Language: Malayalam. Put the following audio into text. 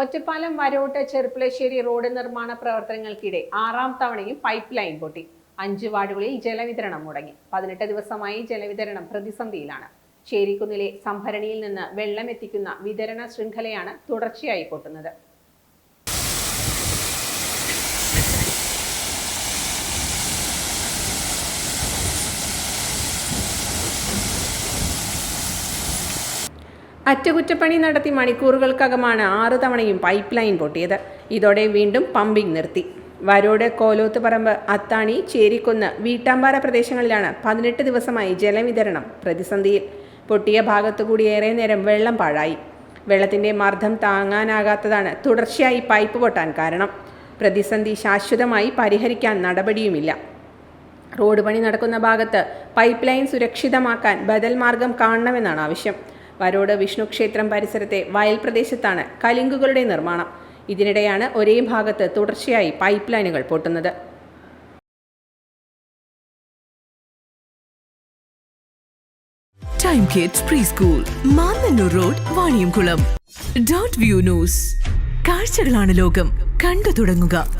ഒറ്റപ്പാലം വരോട്ട് ചെറുപ്പുളശ്ശേരി റോഡ് നിർമ്മാണ പ്രവർത്തനങ്ങൾക്കിടെ ആറാം തവണയും പൈപ്പ് ലൈൻ പൊട്ടി. അഞ്ച് വാർഡുകളിൽ ജലവിതരണം മുടങ്ങി. പതിനെട്ട് ദിവസമായി ജലവിതരണം പ്രതിസന്ധിയിലാണ്. ശേരിക്കുന്നിലെ സംഭരണിയിൽ നിന്ന് വെള്ളം എത്തിക്കുന്ന വിതരണ ശൃംഖലയാണ് തുടർച്ചയായി പൊട്ടുന്നത്. അറ്റകുറ്റപ്പണി നടത്തി മണിക്കൂറുകൾക്കകമാണ് ആറ് തവണയും പൈപ്പ് ലൈൻ പൊട്ടിയത്. ഇതോടെ വീണ്ടും പമ്പിംഗ് നിർത്തി. വരോട് കോലോത്തുപറമ്പ് അത്താണി ചേരിക്കുന്ന് വീട്ടാമ്പാറ പ്രദേശങ്ങളിലാണ് പതിനെട്ട് ദിവസമായി ജലവിതരണം പ്രതിസന്ധിയിൽ. പൊട്ടിയ ഭാഗത്തുകൂടി ഏറെ നേരം വെള്ളം പാഴായി. വെള്ളത്തിന്റെ മർദ്ദം താങ്ങാനാകാത്തതാണ് തുടർച്ചയായി പൈപ്പ് പൊട്ടാൻ കാരണം. പ്രതിസന്ധി ശാശ്വതമായി പരിഹരിക്കാൻ നടപടിയുമില്ല. റോഡ് പണി നടക്കുന്ന ഭാഗത്ത് പൈപ്പ് ലൈൻ സുരക്ഷിതമാക്കാൻ ബദൽ മാർഗം കാണണമെന്നാണ് ആവശ്യം. വരോട് വിഷ്ണു ക്ഷേത്രം പരിസരത്തെ വയൽ പ്രദേശത്താണ് കലിങ്കുകളുടെ നിർമ്മാണം. ഇതിനിടെയാണ് ഒരേ ഭാഗത്ത് തുടർച്ചയായി പൈപ്പ് ലൈനുകൾ പൊട്ടുന്നത്. Time Kids pre school Mannanur road Vaniyamkulam dot view news കാഴ്ചകളാണ് ലോകം. കണ്ടു തുടങ്ങുക.